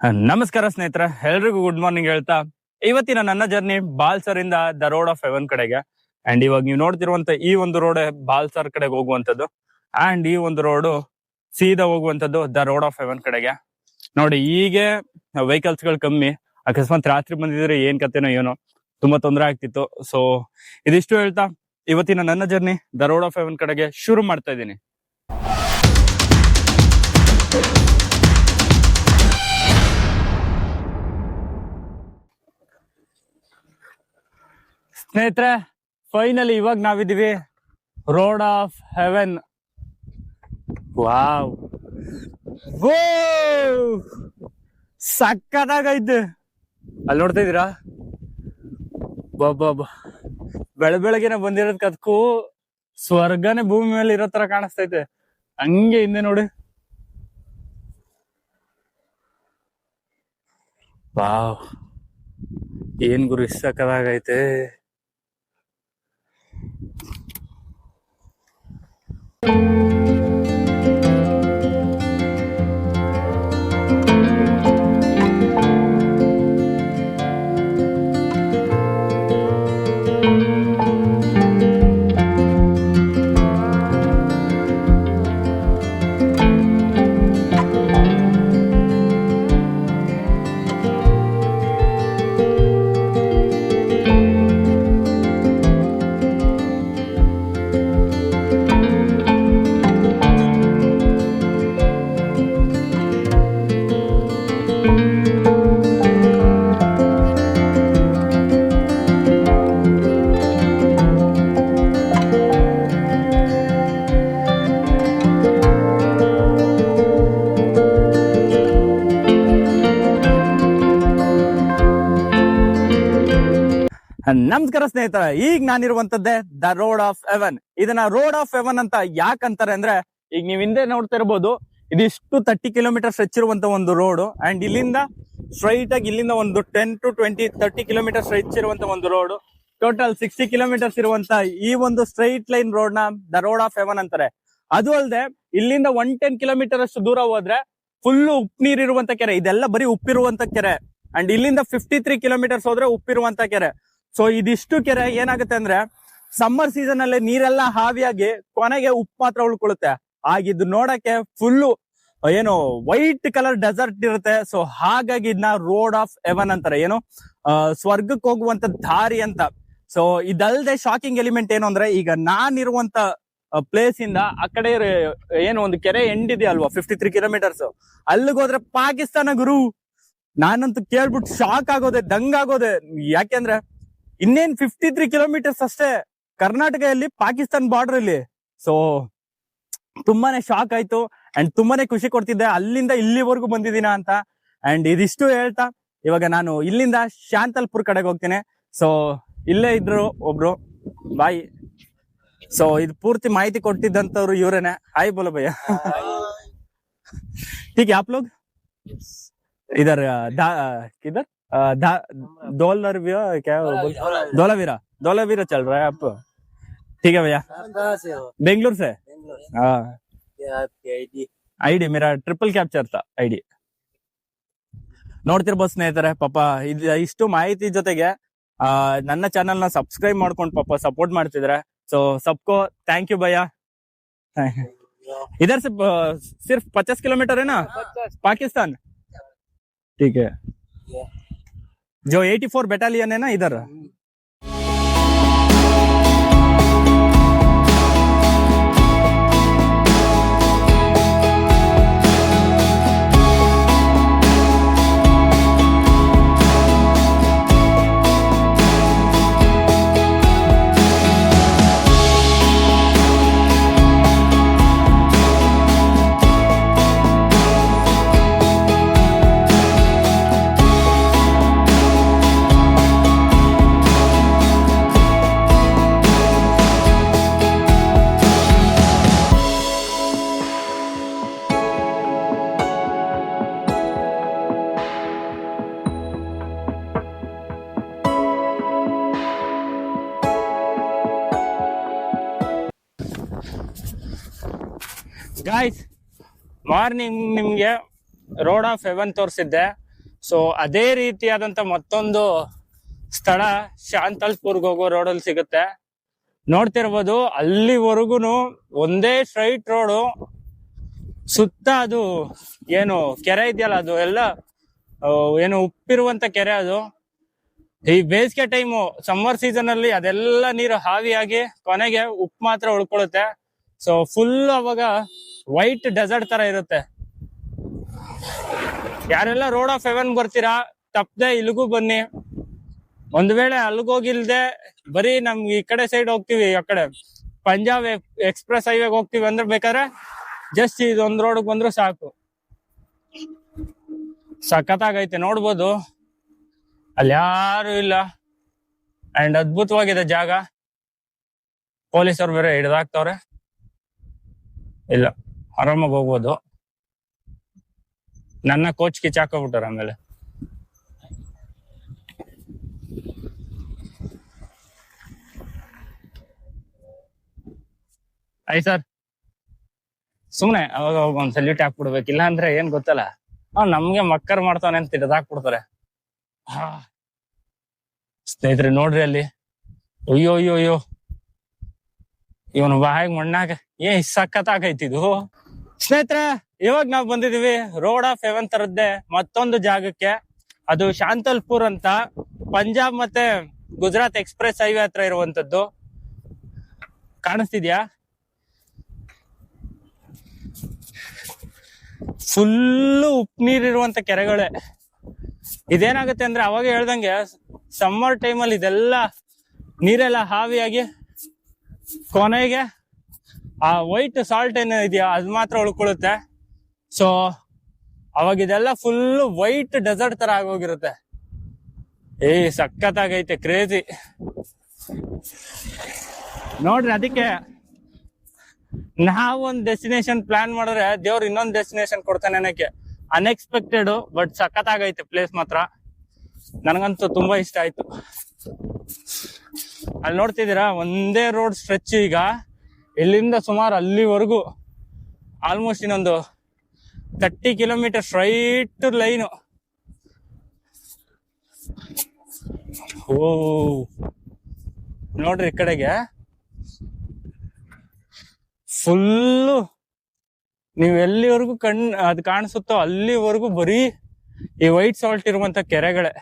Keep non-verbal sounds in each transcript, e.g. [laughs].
ನಮಸ್ಕಾರ ಸ್ನೇಹಿತರೆ, ಎಲ್ರಿಗೂ ಗುಡ್ ಮಾರ್ನಿಂಗ್ ಹೇಳ್ತಾ. ಇವತ್ತಿನ ನನ್ನ ಜರ್ನಿ ಬಾಲ್ಸರ್ ಇಂದ ದ ರೋಡ್ ಆಫ್ ಹೆವನ್ ಕಡೆಗೆ. ಅಂಡ್ ಇವಾಗ ನೀವು ನೋಡ್ತಿರುವಂತ ಈ ಒಂದು ರೋಡ್ ಬಾಲ್ಸರ್ ಕಡೆಗೆ ಹೋಗುವಂತದ್ದು ಅಂಡ್ ಈ ಒಂದು ರೋಡ್ ಸೀದಾ ಹೋಗುವಂತದ್ದು ದ ರೋಡ್ ಆಫ್ ಹೆವನ್ ಕಡೆಗೆ. ನೋಡಿ, ಹೀಗೆ ವೆಹಿಕಲ್ಸ್ಗಳು ಕಮ್ಮಿ, ಅಕಸ್ಮಾತ್ ರಾತ್ರಿ ಬಂದಿದ್ರೆ ಏನ್ ಕತೆನೋ ಏನೋ, ತುಂಬಾ ತೊಂದರೆ ಆಗ್ತಿತ್ತು. ಸೊ ಇದಿಷ್ಟು ಹೇಳ್ತಾ, ಇವತ್ತಿನ ನನ್ನ journey the road of heaven ಕಡೆಗೆ ಶುರು ಮಾಡ್ತಾ ಇದ್ದೀನಿ. ಸ್ನೇಹಿತರೆ ಫೈನಲಿ ಇವಾಗ ನಾವಿದೀವಿ ರೋಡ್ ಆಫ್ ಹೆವೆನ್ ವಾವ್ ಗೋ ಸಕ್ಕತ್ತಾಗೈತೆ ಅಲ್ಲಿ ನೋಡ್ತಾ ಇದೀರಾ ಬಾಬಾ ಬೆಳ ಬೆಳಗ್ಗೆನೆ ಬಂದಿರೋದಕ್ಕೆ ಅದಕ್ಕೂ ಸ್ವರ್ಗನೇ ಭೂಮಿ ಮೇಲೆ ಇರೋ ತರ ಕಾಣಿಸ್ತೈತೆ ಹಂಗೆ ಹಿಂದೆ ನೋಡಿ. ವಾವ್ ಏನ್ ಗುರು ಇಷ್ಟ ಸಕ್ಕದಾಗೈತೆ ನಮಸ್ಕಾರ ಸ್ನೇಹಿತರ, ಈಗ ನಾನಿರುವಂತದ್ದೇ ದ ರೋಡ್ ಆಫ್ ಎವನ್ ಇದನ್ನ ರೋಡ್ ಆಫ್ ಎವನ್ ಅಂತ ಯಾಕಂತಾರೆ ಅಂದ್ರೆ, ಈಗ ನೀವ್ ಹಿಂದೆ ನೋಡ್ತಾ ಇರ್ಬೋದು, ಇದಿಷ್ಟು ತರ್ಟಿ ಕಿಲೋಮೀಟರ್ ಸ್ಟ್ರೆಚ್ ಇರುವಂತ ಒಂದು ರೋಡ್ ಅಂಡ್ ಇಲ್ಲಿಂದ ಸ್ಟ್ರೈಟ್ ಆಗಿ ಇಲ್ಲಿಂದ ಒಂದು ten to twenty thirty kilometre stretch ಇರುವಂತ ಒಂದು ರೋಡ್ ಟೋಟಲ್ ಸಿಕ್ಸ್ಟಿ ಕಿಲೋಮೀಟರ್ಸ್ ಇರುವಂತ ಈ ಒಂದು ಸ್ಟ್ರೈಟ್ ಲೈನ್ ರೋಡ್ನ ದ ರೋಡ್ ಆಫ್ ಎವನ್ ಅಂತಾರೆ. ಅದು ಅಲ್ಲದೆ ಇಲ್ಲಿಂದ ಒನ್ ಟೆನ್ ಕಿಲೋಮೀಟರ್ ಅಷ್ಟು ದೂರ ಹೋದ್ರೆ ಫುಲ್ ಉಪ್ಪು ನೀರಿರುವಂತ ಕೆರೆ, ಇದೆಲ್ಲ ಬರೀ ಉಪ್ಪಿರುವಂತ ಕೆರೆ ಅಂಡ್ ಇಲ್ಲಿಂದ ಫಿಫ್ಟಿ ತ್ರೀ ಕಿಲೋಮೀಟರ್ಸ್ ಹೋದ್ರೆ ಉಪ್ಪಿರುವಂತ ಕೆರೆ. ಸೊ ಇದಿಷ್ಟು ಕೆರೆ ಏನಾಗುತ್ತೆ ಅಂದ್ರೆ ಸಮ್ಮರ್ ಸೀಸನ್ ಅಲ್ಲಿ ನೀರೆಲ್ಲ ಹಾವಿಯಾಗಿ ಕೊನೆಗೆ ಉಪ್ಪು ಮಾತ್ರ ಉಳ್ಕೊಳ್ಳುತ್ತೆ. ಆಗಿದ್ ನೋಡಕ್ಕೆ ಫುಲ್ಲು ಏನು ವೈಟ್ ಕಲರ್ ಡೆಸರ್ಟ್ ಇರುತ್ತೆ. ಸೊ ಹಾಗಾಗಿ ಇದನ್ನ ರೋಡ್ ಆಫ್ ಎವನ್ ಅಂತಾರೆ. ಏನು? ಸ್ವರ್ಗಕ್ಕೆ ಹೋಗುವಂತ ದಾರಿ ಅಂತ. ಸೊ ಇದಲ್ದೆ ಶಾಕಿಂಗ್ ಎಲಿಮೆಂಟ್ ಏನು ಅಂದ್ರೆ, ಈಗ ನಾನಿರುವಂತ ಪ್ಲೇಸ್ ಇಂದ ಆ ಕಡೆ ಏನು ಒಂದು ಕೆರೆ ಎಂಡ್ ಇದೆ ಅಲ್ವಾ? ಫಿಫ್ಟಿ ತ್ರೀ ಕಿಲೋಮೀಟರ್ಸ್ ಅಲ್ಲಿಗೆ ಹೋದ್ರೆ ಪಾಕಿಸ್ತಾನ ಗುರು. ನಾನಂತೂ ಕೇಳ್ಬಿಟ್ಟು ಶಾಕ್ ಆಗೋದೆ, ದಂಗ್ ಆಗೋದೆ. ಯಾಕೆಂದ್ರೆ ಇನ್ನೇನ್ ಫಿಫ್ಟಿ ತ್ರೀ ಕಿಲೋಮೀಟರ್ಸ್ ಅಷ್ಟೇ ಕರ್ನಾಟಕದಲ್ಲಿ ಪಾಕಿಸ್ತಾನ್ ಬಾರ್ಡರ್ ಇಲ್ಲಿ ಸೊ ತುಂಬಾನೇ ಶಾಕ್ ಆಯ್ತು ಅಂಡ್ ತುಂಬಾನೇ ಖುಷಿ ಕೊಡ್ತಿದ್ದೆ ಅಲ್ಲಿಂದ ಇಲ್ಲಿವರೆಗೂ ಬಂದಿದ್ದೀನ ಅಂತ ಅಂಡ್ ಇದಿಷ್ಟು ಹೇಳ್ತಾ ಇವಾಗ ನಾನು ಇಲ್ಲಿಂದ ಶಾಂತಲ್ಪುರ್ ಕಡೆಗೆ ಹೋಗ್ತೀನಿ ಸೊ ಇಲ್ಲೇ ಇದ್ರು ಒಬ್ರು ಬಾಯ್ ಸೊ ಇದು ಪೂರ್ತಿ ಮಾಹಿತಿ ಕೊಟ್ಟಿದ್ದಂತವ್ರು ಇವ್ರೇನೆ ಹಾಯ್ ಬೋಲ ಭಯ್ಯ ठीक है आप लोग इधर अ, धा किधर अ, धा डॉलर भी है, क्या वो बोल धोलावीरा धोलावीरा चल रहा है आप ठीक है भैया आप कहाँ से हो बेंगलुरु से बेंगलोर हाँ क्या आपकी आईडी ಐಡಿ ಮೇರಾ ಟ್ರಿಪಲ್ ಕ್ಯಾಪ್ಚರ್ ತ ಐಡಿ ನೋಡ್ತಿರ್ಬೋದು ಸ್ನೇಹಿತರೆ ಪಾಪ ಇದು ಇಷ್ಟು ಮಾಹಿತಿ ಜೊತೆಗೆ ಆ ನನ್ನ ಚಾನೆಲ್ ನ ಸಬ್ಸ್ಕ್ರೈಬ್ ಮಾಡ್ಕೊಂಡು ಪಾಪ ಸಪೋರ್ಟ್ ಮಾಡ್ತಿದ್ರೆ ಸೊ ಸಬ್ಕೋ ಥ್ಯಾಂಕ್ ಯು ಭಯ್ಯ इधर से अ, सिर्फ पचास किलोमीटर है ना पाकिस्तान ठीक है जो 84 बटालियन है ना इधर? ಗಾಯ್ಸ್ ಮಾರ್ನಿಂಗ್ ನಿಮ್ಗೆ ರೋಡ್ ಆಫ್ ಹೆವನ್ ತೋರಿಸಿದ್ದೆ. ಸೊ ಅದೇ ರೀತಿಯಾದಂತ ಮತ್ತೊಂದು ಸ್ಥಳ ಶಾಂತಲ್ಪುರ್ಗೆ ಹೋಗೋ ರೋಡಲ್ಲಿ ಸಿಗುತ್ತೆ. ನೋಡ್ತಿರ್ಬೋದು ಅಲ್ಲಿವರೆಗೂ ಒಂದೇ ಸ್ಟ್ರೈಟ್ ರೋಡು ಸುತ್ತ ಅದು ಏನು ಕೆರೆ ಇದೆಯಲ್ಲ, ಅದು ಎಲ್ಲ ಏನು ಉಪ್ಪಿರುವಂತ ಕೆರೆ ಅದು. ಈ ಬೇಸಿಗೆ ಟೈಮು ಸಮ್ಮರ್ ಸೀಸನ್ ಅಲ್ಲಿ ಅದೆಲ್ಲ ನೀರು ಹಾವಿಯಾಗಿ ಕೊನೆಗೆ ಉಪ್ಪು ಮಾತ್ರ ಉಳ್ಕೊಳ್ಳುತ್ತೆ. ಸೊ ಫುಲ್ ಅವಾಗ ವೈಟ್ ಡೆಸರ್ಟ್ ತರ ಇರುತ್ತೆ. ಯಾರೆಲ್ಲ ರೋಡ್ ಆಫ್ ಹೆವೆನ್ ಬರ್ತೀರಾ, ತಪ್ಪದೆ ಇಲ್ಲಿಗೂ ಬನ್ನಿ. ಒಂದ್ ವೇಳೆ ಅಲ್ಗೋಗಿಲ್ದೆ ಬರೀ ನಮ್ ಈ ಕಡೆ ಸೈಡ್ ಹೋಗ್ತಿವಿ, ಆ ಕಡೆ ಪಂಜಾಬ್ ಎಕ್ಸ್ಪ್ರೆಸ್ ಹೈವೇಗೆ ಹೋಗ್ತಿವಿ ಅಂದ್ರೆ ಬೇಕಾದ್ರೆ ಜಸ್ಟ್ ಇದೊಂದ್ ರೋಡ್ ಬಂದ್ರು ಸಾಕು. ಸಖತ್ತಾಗೈತೆ, ನೋಡ್ಬೋದು. ಅಲ್ಲಿ ಯಾರು ಇಲ್ಲ. ಅಂಡ್ ಅದ್ಭುತವಾಗಿದೆ ಜಾಗ. ಪೊಲೀಸರು ಬೇರೆ ಹಿಡ್ದಾಕ್ತವ್ರೆ. ಇಲ್ಲ. ಆರಾಮಾಗಿ ಹೋಗ್ಬೋದು. ನನ್ನ ಕೋಚ್ ಕಿಚ್ ಹಾಕೋಬಿಟ್ಟಾರ ಆಮೇಲೆ. Aye sir. ಸುಮ್ನೆ ಅವಾಗ ಅವಾಗ ಒಂದ್ ಸಲ್ಯೂಟ್ ಹಾಕ್ಬಿಡ್ಬೇಕು. ಇಲ್ಲ ಅಂದ್ರೆ ಏನ್ ಗೊತ್ತಲ್ಲ. ಅವ್ ನಮ್ಗೆ ಮಕ್ಕರ್ ಮಾಡ್ತಾನೆ ಅಂತ ಹಿಡ್ದಾಕ್ಬಿಡ್ತಾರೆ ಹಾ ಸ್ನೇಹಿತರೆ ನೋಡ್ರಿ ಅಲ್ಲಿ. ಅಯ್ಯೋ ಅಯ್ಯೋ ಅಯ್ಯೋ. ಇವನು ಬಾಯಿಗೆ ಮಣ್ಣಾಗ ಏ ಸಖತ್ ಇದು. ಸ್ನೇಹಿತರೆ, ಇವಾಗ ನಾವು ಬಂದಿದೀವಿ ರೋಡ್ ಆಫ್ ಹೆವೆನ್ ತರದ್ದೇ ಮತ್ತೊಂದು ಜಾಗಕ್ಕೆ. ಅದು ಶಾಂತಲ್ಪುರ್ ಅಂತ ಪಂಜಾಬ್ ಮತ್ತೆ ಗುಜರಾತ್ ಎಕ್ಸ್ಪ್ರೆಸ್ ಹೈವೇ ಹತ್ರ ಇರುವಂತದ್ದು. ಕಾಣಿಸ್ತಿದ್ಯಾ? ಫುಲ್ಲು ಉಪ್ಪು ನೀರಿರುವಂತ ಕೆರೆಗಳೇ. ಇದೇನಾಗುತ್ತೆ ಅಂದ್ರೆ ಅವಾಗ ಹೇಳ್ದಂಗೆ ಸಮ್ಮರ್ ಟೈಮಲ್ಲಿ ಇದೆಲ್ಲ ನೀರೆಲ್ಲ ಹಾವಿಯಾಗಿ ಕೊನೆಗೆ ಆ ವೈಟ್ ಸಾಲ್ಟ್ ಏನ ಇದೆಯಾ, ಅದು ಮಾತ್ರ ಉಳ್ಕೊಳ್ಳುತ್ತೆ. ಸೊ ಅವಾಗ ಇದೆಲ್ಲ ಫುಲ್ ವೈಟ್ ಡೆಸರ್ಟ್ ತರ ಆಗೋಗಿರುತ್ತೆ. ಏ, ಸಖತ್ತಾಗೈತೆ ಕ್ರೇಜಿ ನೋಡ್ರಿ, ಅದಕ್ಕೆ ನಾವು ಒಂದ್ ಡೆಸ್ಟಿನೇಷನ್ ಪ್ಲಾನ್ ಮಾಡಿದ್ರೆ ದೇವ್ರು ಇನ್ನೊಂದ್ ಡೆಸ್ಟಿನೇಷನ್ ಕೊಡ್ತಾನೆ ಅನ್ನಕ್ಕೆ. ಅನ್ಎಕ್ಸ್ಪೆಕ್ಟೆಡ್ ಬಟ್ ಸಖತ್ತಾಗೈತೆ ಪ್ಲೇಸ್ ಮಾತ್ರ. ನನಗಂತೂ ತುಂಬಾ ಇಷ್ಟ ಆಯ್ತು. ಅಲ್ಲಿ ನೋಡ್ತಿದ್ದೀರಾ, ಒಂದೇ ರೋಡ್ ಸ್ಟ್ರೆಚ್ ಈಗ. ಇಲ್ಲಿಂದ ಸುಮಾರು ಅಲ್ಲಿವರೆಗೂ ಆಲ್ಮೋಸ್ಟ್ ಇನ್ನೊಂದು ತರ್ಟಿ ಕಿಲೋಮೀಟರ್ ಸ್ಟ್ರೈಟ್ ಲೈನು ಓ ನೋಡ್ರಿ ಈ ಕಡೆಗೆ. ಫುಲ್ಲು ನೀವು ಎಲ್ಲಿವರೆಗೂ ಕಣ್, ಅದು ಕಾಣಿಸುತ್ತೋ ಅಲ್ಲಿವರೆಗೂ ಬರೀ ಈ ವೈಟ್ ಸಾಲ್ಟ್ ಇರುವಂತ ಕೆರೆಗಳೇ.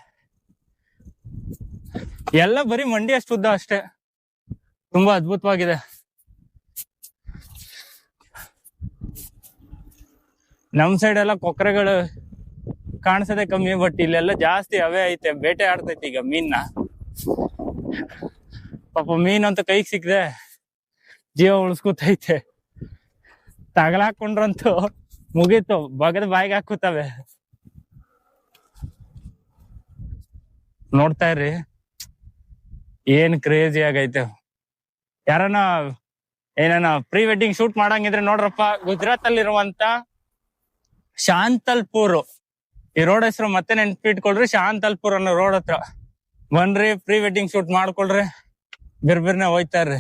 ಎಲ್ಲ ಬರೀ ಮಂಡಿ ಅಷ್ಟು ಉದ್ದ ಅಷ್ಟೇ. ತುಂಬಾ ಅದ್ಭುತವಾಗಿದೆ. ನಮ್ ಸೈಡ್ ಎಲ್ಲ ಕೊಕ್ಕರೆಗಳು ಕಾಣಿಸದೆ ಕಮ್ಮಿ ಬಟ್ ಇಲ್ಲೆಲ್ಲ ಜಾಸ್ತಿ ಅವೇ ಐತೆ. ಬೇಟೆ ಆಡ್ತೈತಿ ಈಗ ಮೀನ್ನ. ಪಾಪ ಮೀನ್ ಅಂತ ಕೈಗೆ ಸಿಕ್ಕದೆ ಜೀವ ಉಳಿಸ್ಕೊತೈತೆ. ತಗಲಾಕೊಂಡ್ರಂತೂ ಮುಗೀತು. ಬಗದ ಬಾಯಿಗೆ ಹಾಕುತ್ತವೆ. ನೋಡ್ತಾ ಇರ್ರಿ. ಏನ್ ಕ್ರೇಜಿ ಆಗೈತೆ. ಯಾರನ, ಏನಾನ ಪ್ರೀ ವೆಡ್ಡಿಂಗ್ ಶೂಟ್ ಮಾಡಂಗಿದ್ರೆ ನೋಡ್ರಪ್ಪ ಗುಜರಾತ್ ಅಲ್ಲಿರುವಂತ ಶಾಂತಲ್ಪುರ್. ಈ ರೋಡ್ ಹೆಸರು ಮತ್ತೆ ನೆನ್ಪಿಟ್ಕೊಳ್ರಿ, ಶಾಂತಲ್ಪುರ್ ಅನ್ನೋ ರೋಡ್ ಹತ್ರ. ಬನ್ರಿ ಪ್ರೀ ವೆಡ್ಡಿಂಗ್ ಶೂಟ್ ಮಾಡ್ಕೊಳ್ರಿ. ಬಿರ್ಬಿರ್ನೆ ಹೋಯ್ತಾರ್ರಿ.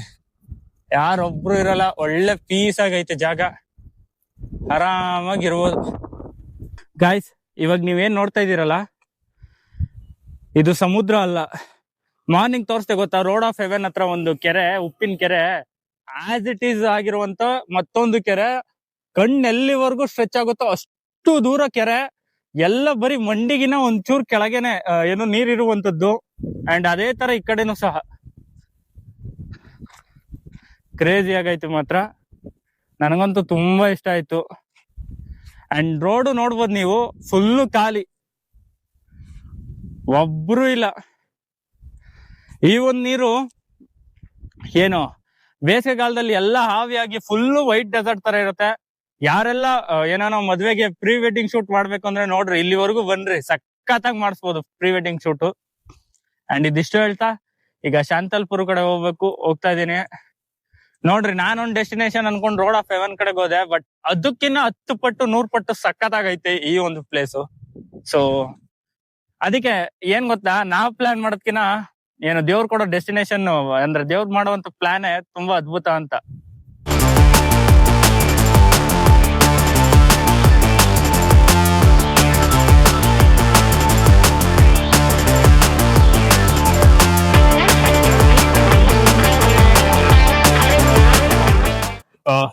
ಯಾರೊಬ್ರು ಇರಲ್ಲ, ಒಳ್ಳೆ ಪೀಸ್ ಆಗೈತೆ ಜಾಗ. ಆರಾಮಾಗಿ ಇರ್ಬೋದು ಗಾಯ್ಸ್ ಇವಾಗ ನೀವೇನ್ ನೋಡ್ತಾ ಇದೀರಲ್ಲ ಇದು ಸಮುದ್ರ ಅಲ್ಲ. ಮಾರ್ನಿಂಗ್ ತೋರಿಸ್ತೆ ಗೊತ್ತಾ? ರೋಡ್ ಆಫ್ ಹೆವೆನ್ ಹತ್ರ ಒಂದು ಕೆರೆ, ಉಪ್ಪಿನ ಕೆರೆ. ಆಸ್ ಇಟ್ ಈಸ್ ಆಗಿರುವಂತ ಮತ್ತೊಂದು ಕೆರೆ. ಕಣ್ಣೆಲ್ಲಿವರೆಗೂ ಸ್ಟ್ರೆಚ್ ಆಗುತ್ತೋ ಅಷ್ಟು ದೂರ ಕೆರೆ, ಎಲ್ಲ ಬರೀ ಮಂಡಿಗಿನ ಒಂಚೂರು ಕೆಳಗೆನೆ ಏನು ಏನು ನೀರಿರುವಂತದ್ದು ಅಂಡ್ ಅದೇ ತರ ಈ ಕಡೆನೂ ಸಹ. ಕ್ರೇಜಿ ಆಗೈತು ಮಾತ್ರ. ನನಗಂತೂ ತುಂಬಾ ಇಷ್ಟ ಆಯ್ತು. ಅಂಡ್ ರೋಡ್ ನೋಡ್ಬೋದು ನೀವು ಫುಲ್ಲು ಖಾಲಿ. ಒಬ್ರು ಇಲ್ಲ. ಈ ಒಂದು ನೀರು, ಏನು, ಬೇಸಿಗೆಗಾಲದಲ್ಲಿ ಎಲ್ಲ ಹಾವಿಯಾಗಿ ಫುಲ್ಲು ವೈಟ್ ಡೆಸರ್ಟ್ ತರ ಇರುತ್ತೆ. ಯಾರೆಲ್ಲ ಏನೋ ಮದ್ವೆಗೆ ಪ್ರೀ ವೆಡ್ಡಿಂಗ್ ಶೂಟ್ ಮಾಡ್ಬೇಕು ಅಂದ್ರೆ ನೋಡ್ರಿ, ಇಲ್ಲಿವರೆಗೂ ಬನ್ರಿ ಸಖತ್ತಾಗಿ ಮಾಡಿಸ್ಬೋದು ಪ್ರೀ ವೆಡ್ಡಿಂಗ್ ಶೂಟ್. ಅಂಡ್ ಇದಿಷ್ಟು ಹೇಳ್ತಾ, ಈಗ ಶಾಂತಲ್ಪುರ್ ಕಡೆ ಹೋಗ್ಬೇಕು, ಹೋಗ್ತಾ ಇದೀನಿ ನೋಡ್ರಿ, ನಾನೊಂದ್ ಡೆಸ್ಟಿನೇಷನ್ ಅನ್ಕೊಂಡು ರೋಡ್ ಆಫ್ ಹೆವೆನ್ ಕಡೆಗೆ ಹೋದೆ ಬಟ್ ಅದಕ್ಕಿನ್ನ ಹತ್ತು ಪಟ್ಟು, ನೂರ್ ಪಟ್ಟು ಸಖತ್ತಾಗೈತೆ ಈ ಒಂದು ಪ್ಲೇಸ್ ಸೊ ಅದಕ್ಕೆ ಏನ್ ಗೊತ್ತಾ, ನಾವ್ ಪ್ಲಾನ್ ಮಾಡೋದ್ಕಿನ್ನ, ಏನು ದೇವ್ರು ಕೊಡೋ ಡೆಸ್ಟಿನೇಷನ್ ಅಂದ್ರೆ ದೇವ್ರು ಮಾಡುವಂತ ಪ್ಲಾನೇ ತುಂಬಾ ಅದ್ಭುತ ಅಂತ.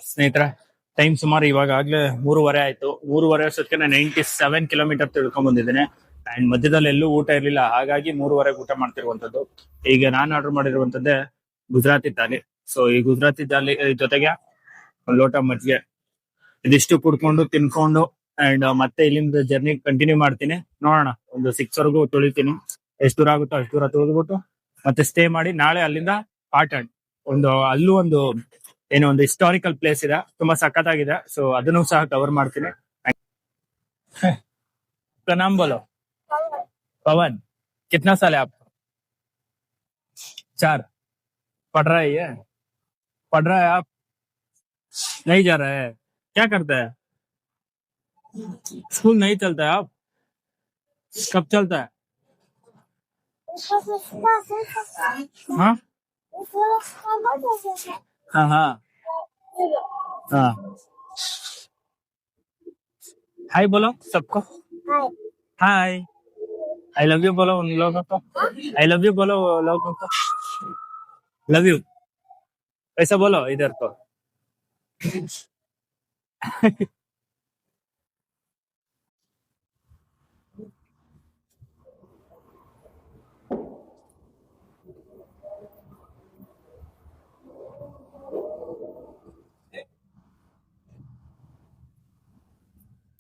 ಸ್ನೇಹಿತರ ಟೈಮ್ ಸುಮಾರು ಇವಾಗ ಆಗ್ಲೇ ಮೂರುವರೆ ಆಯ್ತು. ಮೂರುವರೆ ವರ್ಷಕ್ಕೆ ನಾನು ನೈಂಟಿ ಸೆವೆನ್ ಕಿಲೋಮೀಟರ್ ತಿಳ್ಕೊಂಡ್ ಬಂದಿದ್ದೇನೆ. ಅಂಡ್ ಮಧ್ಯದಲ್ಲಿ ಎಲ್ಲೂ ಊಟ ಇರ್ಲಿಲ್ಲ. ಹಾಗಾಗಿ ಮೂರುವರೆಗೆ ಊಟ ಮಾಡ್ತಿರುವಂತದ್ದು ಈಗ ನಾನು ಆರ್ಡರ್ ಮಾಡಿರುವಂತದ್ದೇ ಗುಜರಾತಿ ಥಾಲಿ ಸೊ ಈ ಗುಜರಾತಿ ಥಾಲಿ ಜೊತೆಗೆ ಲೋಟ ಮಜ್ಜಿಗೆ. ಇದಿಷ್ಟು ಕುಡ್ಕೊಂಡು, ತಿನ್ಕೊಂಡು ಅಂಡ್ ಮತ್ತೆ ಇಲ್ಲಿಂದ ಜರ್ನಿ ಕಂಟಿನ್ಯೂ ಮಾಡ್ತೀನಿ. ನೋಡೋಣ, ಒಂದು ಸಿಕ್ಸ್ ವರೆಗೂ ತುಳಿತೀನಿ. ಎಷ್ಟು ದೂರ ಆಗುತ್ತೋ ಅಷ್ಟು ದೂರ ತುಳಿದ್ಬಿಟ್ಟು ಮತ್ತೆ ಸ್ಟೇ ಮಾಡಿ ನಾಳೆ ಅಲ್ಲಿಂದ ಪಾಟಣ್ ಒಂದು, ಅಲ್ಲೂ ಒಂದು ಏನೋ ಒಂದು ಹಿಸ್ಟಾರಿಕಲ್ ಪ್ಲೇಸ್ ಇದೆ ತುಂಬಾ ಸಖತ್ತಾಗಿದೆ ಸೊ ಅದನ್ನು ಸಹ ಕವರ್ ಮಾಡ್ತೀನಿ आपका नाम बोलो पवन कितना साल है आपको चार पढ़ रहा है ये पढ़ रहा है आप नहीं जा रहा है क्या करता है स्कूल नहीं चलता है आप कब चलता है हाँ हाँ हाँ हाँ। हाय बोलो सबको। हाय आई लव यू बोलो उन लोगों को। आई लव यू बोलो लोगों को। लव यू ऐसा बोलो इधर को।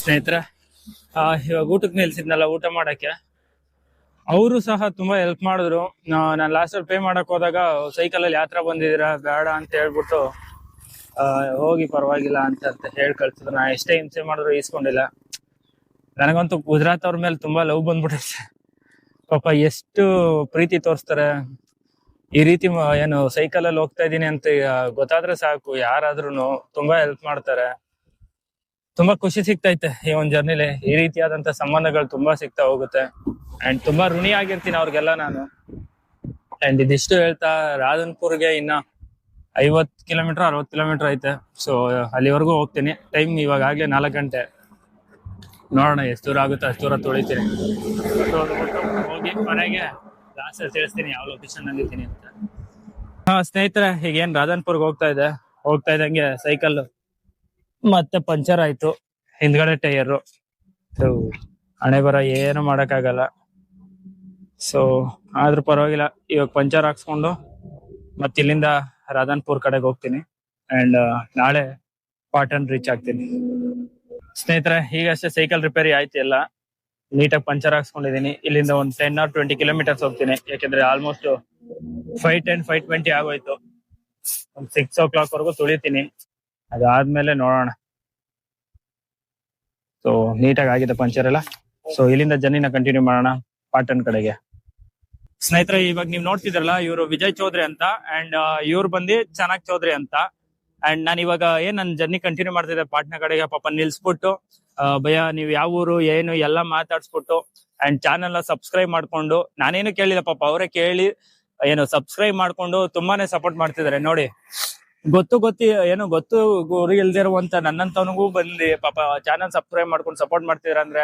ಸ್ನೇಹಿತರೆ ಇವಾಗ ಊಟಕ್ಕೆ ನಿಲ್ಸಿದ್ನಲ್ಲ, ಊಟ ಮಾಡೋಕ್ಕೆ. ಅವರು ಸಹ ತುಂಬಾ ಹೆಲ್ಪ್ ಮಾಡಿದ್ರು. ನಾನು ಲಾಸ್ಟ್ ಅಲ್ಲಿ ಪೇ ಮಾಡಕ್ ಹೋದಾಗ ಸೈಕಲ್ ಅಲ್ಲಿ ಯಾತ್ರ ಬಂದಿದ್ದೀರಾ, ಬೇಡ ಅಂತ ಹೇಳ್ಬಿಟ್ಟು ಹೋಗಿ ಪರವಾಗಿಲ್ಲ ಅಂತ ಅಂತ ಹೇಳಿ ಕಳ್ಸಿದ್ರು. ನಾ ಎಷ್ಟೇ ಹಿಂಸೆ ಮಾಡಿದ್ರು ಈಸ್ಕೊಂಡಿಲ್ಲ. ನನಗಂತೂ ಗುಜರಾತ್ ಅವ್ರ ಮೇಲೆ ತುಂಬಾ ಲವ್ ಬಂದ್ಬಿಟ್ಟೈತೆ ಪಾಪ ಎಷ್ಟು ಪ್ರೀತಿ ತೋರಿಸ್ತಾರೆ. ಈ ರೀತಿ ಏನು ಸೈಕಲ್ ಅಲ್ಲಿ ಹೋಗ್ತಾ ಇದ್ದೀನಿ ಅಂತ ಗೊತ್ತಾದ್ರೆ ಸಾಕು. ಯಾರಾದ್ರೂ ತುಂಬಾ ಹೆಲ್ಪ್ ಮಾಡ್ತಾರೆ. ತುಂಬಾ ಖುಷಿ ಸಿಗ್ತೈತೆ ಈ ಒಂದ್ ಜರ್ನಿಲಿ ಈ ರೀತಿಯಾದಂತ ಸಂಬಂಧಗಳು ತುಂಬಾ ಸಿಗ್ತಾ ಹೋಗುತ್ತೆ. ಅಂಡ್ ತುಂಬಾ ಋಣಿ ಆಗಿರ್ತೀನಿ ಅವ್ರಿಗೆಲ್ಲ ನಾನು. ಅಂಡ್ ಇದಿಷ್ಟು ಹೇಳ್ತಾ ರಾಧನ್ಪುರ್ಗೆ ಇನ್ನ ಐವತ್ ಕಿಲೋಮೀಟರ್ ಅರವತ್ ಕಿಲೋಮೀಟರ್ ಐತೆ. ಸೊ ಅಲ್ಲಿವರೆಗೂ ಹೋಗ್ತೀನಿ. ಟೈಮ್ ಇವಾಗ ಆಗ್ಲೇ ನಾಲ್ಕು ಗಂಟೆ. ನೋಡೋಣ ಎಷ್ಟು ದೂರ ಆಗುತ್ತೆ ಅಷ್ಟು ದೂರ ತೊಳಿತೀನಿ. ಹೋಗಿ ಮನೆಗೆ ಲಾಸ್ಟ್ ತಿಳಿಸ್ತೀನಿ ಯಾವ ಲೊಕೇಶನ್ ಅಲ್ಲಿ ಅಂತ. ಹಾ, ಸ್ನೇಹಿತರೆ ಈಗ ಏನ್ ರಾಧನ್ಪುರ್ಗೆ ಹೋಗ್ತಾ ಇದೆ ಹೋಗ್ತಾ ಇದ್ದಂಗೆ ಸೈಕಲ್ ಮತ್ತೆ ಪಂಚರ್ ಆಯ್ತು. ಹಿಂದ್ಗಡೆ ಟೈಯರ್ ಹಣೆ ಬರ ಏನು ಮಾಡಕ್ಕಾಗಲ್ಲ ಸೊ ಆದ್ರೂ ಪರವಾಗಿಲ್ಲ. ಇವಾಗ ಪಂಚರ್ ಹಾಕ್ಸ್ಕೊಂಡು ಮತ್ತೆ ಇಲ್ಲಿಂದ ರಾಧನ್ಪುರ್ ಕಡೆಗೆ ಹೋಗ್ತೀನಿ. ಅಂಡ್ ನಾಳೆ ಪಾಟನ್ ರೀಚ್ ಆಗ್ತೀನಿ. ಸ್ನೇಹಿತರೆ, ಈಗಷ್ಟೇ ಸೈಕಲ್ ರಿಪೇರಿ ಆಯ್ತು ಎಲ್ಲ. ನೀಟಾಗಿ ಪಂಚರ್ ಹಾಕ್ಸ್ಕೊಂಡಿದೀನಿ. ಇಲ್ಲಿಂದ ಒಂದು ಟೆನ್ ಆರ್ ಟ್ವೆಂಟಿ ಕಿಲೋಮೀಟರ್ಸ್ ಹೋಗ್ತೀನಿ. ಯಾಕೆಂದ್ರೆ almost five ten five twenty ಆಗೋಯ್ತು. ಒಂದು ಸಿಕ್ಸ್ ಓ ಕ್ಲಾಕ್ ವರೆಗೂ ತುಳಿತೀನಿ. ಅದಾದ್ಮೇಲೆ ನೋಡೋಣ. ಸೊ ನೀಟಾಗಿ ಆಗಿದೆ ಪಂಚರ್ ಎಲ್ಲ. ಸೊ ಇಲ್ಲಿಂದ ಜರ್ನಿನ ಕಂಟಿನ್ಯೂ ಮಾಡೋಣ ಪಾಟನ್ ಕಡೆಗೆ. ಸ್ನೇಹಿತರೆ, ಇವಾಗ ನೀವು ನೋಡ್ತಿದ್ರಲ್ಲ, ಇವರು ವಿಜಯ್ ಚೌಧರಿ ಅಂತ ಅಂಡ್ ಇವ್ರು ಬಂದು ಚೆನ್ನಾಗ್ ಚೌಧರಿ ಅಂತ. ಅಂಡ್ ನಾನು ಇವಾಗ ಏನ್ ನನ್ನ ಜರ್ನಿ ಕಂಟಿನ್ಯೂ ಮಾಡ್ತಿದ್ದೆ ಪಾಟ್ನ ಕಡೆಗೆ, ಪಾಪ ನಿಲ್ಸ್ಬಿಟ್ಟು ಭಯ, ನೀವು ಯಾವ ಊರು, ಏನು, ಎಲ್ಲ ಮಾತಾಡ್ಸ್ಬಿಟ್ಟು ಅಂಡ್ ಚಾನೆಲ್ ಸಬ್ಸ್ಕ್ರೈಬ್ ಮಾಡ್ಕೊಂಡು, ನಾನೇನು ಕೇಳಿಲ್ಲ ಪಾಪ, ಅವರೇ ಕೇಳಿ, ಏನು ಸಬ್ಸ್ಕ್ರೈಬ್ ಮಾಡ್ಕೊಂಡು, ತುಂಬಾನೇ ಸಪೋರ್ಟ್ ಮಾಡ್ತಿದ್ದಾರೆ, ನೋಡಿ. ಗೊತ್ತು ಗೊತ್ತಿ, ಏನು ಗೊತ್ತು ಗುರಿ ಇಲ್ದಿರುವಂತ ನನ್ನಂತವನಿಗೂ ಬಂದಿ. ಪಾಪ ಚಾನಲ್ ಸಬ್ಸ್ಕ್ರೈಬ್ ಮಾಡ್ಕೊಂಡು ಸಪೋರ್ಟ್ ಮಾಡ್ತಿದ್ರ ಅಂದ್ರೆ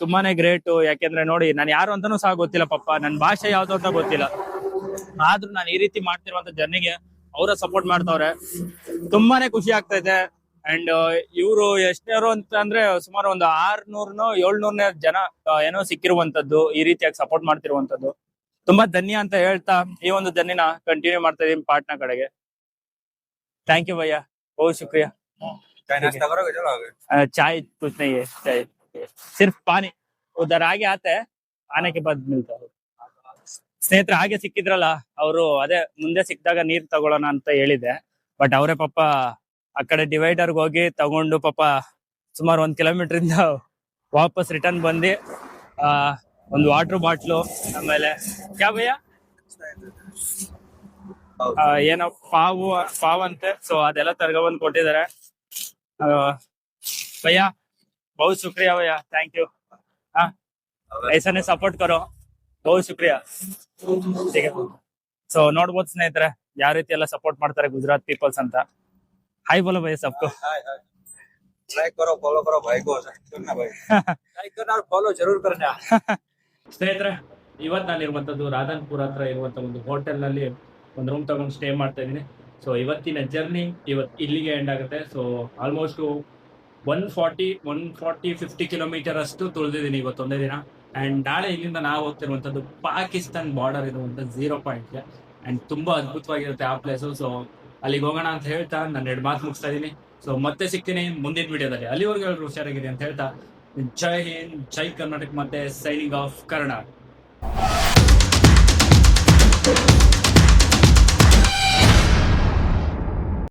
ತುಂಬಾನೇ ಗ್ರೇಟ್ ಯಾಕೆಂದ್ರೆ ನೋಡಿ, ನಾನು ಯಾರು ಅಂತಾನೂ ಸಹ ಗೊತ್ತಿಲ್ಲ ಪಾಪ. ನನ್ನ ಭಾಷೆ ಯಾವ್ದು ಅಂತ ಗೊತ್ತಿಲ್ಲ. ಆದ್ರೂ ನಾನು ಈ ರೀತಿ ಮಾಡ್ತಿರುವಂತ ಜರ್ನಿಗೆ ಅವರ ಸಪೋರ್ಟ್ ಮಾಡ್ತವ್ರೆ. ತುಂಬಾನೇ ಖುಷಿ ಆಗ್ತೈತೆ. ಅಂಡ್ ಇವರು ಎಷ್ಟನೇರು ಅಂತ ಅಂದ್ರೆ ಸುಮಾರು ಒಂದು ಆರ್ನೂರ್ನೋ ಏಳ್ನೂರ್ನೇ ಜನ ಏನೋ ಸಿಕ್ಕಿರುವಂತದ್ದು ಈ ರೀತಿಯಾಗಿ ಸಪೋರ್ಟ್ ಮಾಡ್ತಿರುವಂತದ್ದು. ತುಂಬಾ ಧನ್ಯ ಅಂತ ಹೇಳ್ತಾ ಈ ಒಂದು ಜರ್ನಿನ ಕಂಟಿನ್ಯೂ ಮಾಡ್ತಾ ಇದೀನಿ ಪಾಟ್ನಾ ಕಡೆಗೆ. थैंक यू भैया बहुत शुक्रिया चाय नाश्ता करोगे चलो आगे अ, चाय कुछ नहीं है चाय सिर्फ पानी उधर आगे आता है आने के बाद मिलता है ಸ್ನೇಹಿತರೆ ಹಾಗೆ ಸಿಕ್ಕಿದ್ರಲ್ಲ ಅವರು ಅದೇ ಮುಂದೆ ಸಿಕ್ಕಿದಾಗ ನೀರ್ ತಗೊಳ್ಳೋಣ ಅಂತ ಹೇಳಿದೆ ಬಟ್ ಅವರೇ ಪಾಪ ಆ ಕಡೆ ಡಿವೈಡರ್ಗೆ ಹೋಗಿ ತಗೊಂಡು ಪಾಪ ಸುಮಾರು ಒಂದ್ ಕಿಲೋಮೀಟರ್ ಇಂದ ವಾಪಸ್ ರಿಟರ್ನ್ ಬಂದು ಆ ಒಂದು ವಾಟರ್ ಬಾಟ್ಲು ಆಮೇಲೆ ಕ್ಯಾ ಭಯ್ಯ ಆ, ಏನೋ ಪಾವು ಪಾವ್ ಅಂತೆ ಸೊ ಅದೆಲ್ಲ ತರ್ಗೊಬಂದ್ ಕೊಟ್ಟಿದ್ದಾರೆ. ಭಯ್ಯ ಬಹು ಶುಕ್ರಿಯಾ ಭಯ್ಯ ಥ್ಯಾಂಕ್ ಯು ಹಾ ಸಪೋರ್ಟ್ ಕರೋ ಬಹು ಶುಕ್ರಿಯಾ. ಸೊ ನೋಡ್ಬೋದು ಸ್ನೇಹಿತರೆ ಯಾವ ರೀತಿ ಎಲ್ಲ ಸಪೋರ್ಟ್ ಮಾಡ್ತಾರೆ ಗುಜರಾತ್ ಪೀಪಲ್ಸ್ ಅಂತ. ಹಾಯ್ ಬೋಲೋ ಭಯ್ಯ ಸಬ್ಕು. [laughs] [laughs] ಸ್ನೇಹಿತರೆ ಇವತ್ ನಾನು ಇರುವಂತದ್ದು ರಾಧನ್ಪುರ ಹತ್ರ ಇರುವಂತ ಒಂದು ಹೋಟೆಲ್ನಲ್ಲಿ ಒಂದು ರೂಮ್ ತಗೊಂಡು ಸ್ಟೇ ಮಾಡ್ತಾ ಇದ್ದೀನಿ. ಸೊ ಇವತ್ತಿನ ಜರ್ನಿ ಇವತ್ತು ಇಲ್ಲಿಗೆ ಎಂಡ್ ಆಗುತ್ತೆ. So almost one forty one forty fifty kilometre ಅಷ್ಟು ತುಳಿದಿದ್ದೀನಿ ಇವತ್ತೊಂದೇ ದಿನ. ಅಂಡ್ ನಾಳೆ ಇಲ್ಲಿಂದ ನಾವು ಹೋಗ್ತಿರುವಂಥದ್ದು ಪಾಕಿಸ್ತಾನ್ ಬಾರ್ಡರ್ ಇರುವಂಥ ಝೀರೋ ಪಾಯಿಂಟ್ಗೆ ಅಂಡ್ ತುಂಬಾ ಅದ್ಭುತವಾಗಿರುತ್ತೆ ಆ ಪ್ಲೇಸು ಸೊ ಅಲ್ಲಿಗೆ ಹೋಗೋಣ ಅಂತ ಹೇಳ್ತಾ ನಾನು ಎರಡು ಮಾತು ಮುಗಿಸ್ತಾ ಇದ್ದೀನಿ. ಸೊ ಮತ್ತೆ ಸಿಗ್ತೀನಿ ಮುಂದಿನ ವಿಡಿಯೋದಲ್ಲಿ. ಅಲ್ಲಿವರೆಗೂ ಎಲ್ಲರೂ ಹುಷಾರಾಗಿದೆ ಅಂತ ಹೇಳ್ತಾ, ಜೈ ಹಿಂದ್, ಜೈ ಕರ್ನಾಟಕ, ಮತ್ತೆ ಸೈನಿಂಗ್ ಆಫ್ ಕರ್ನಾಟಕ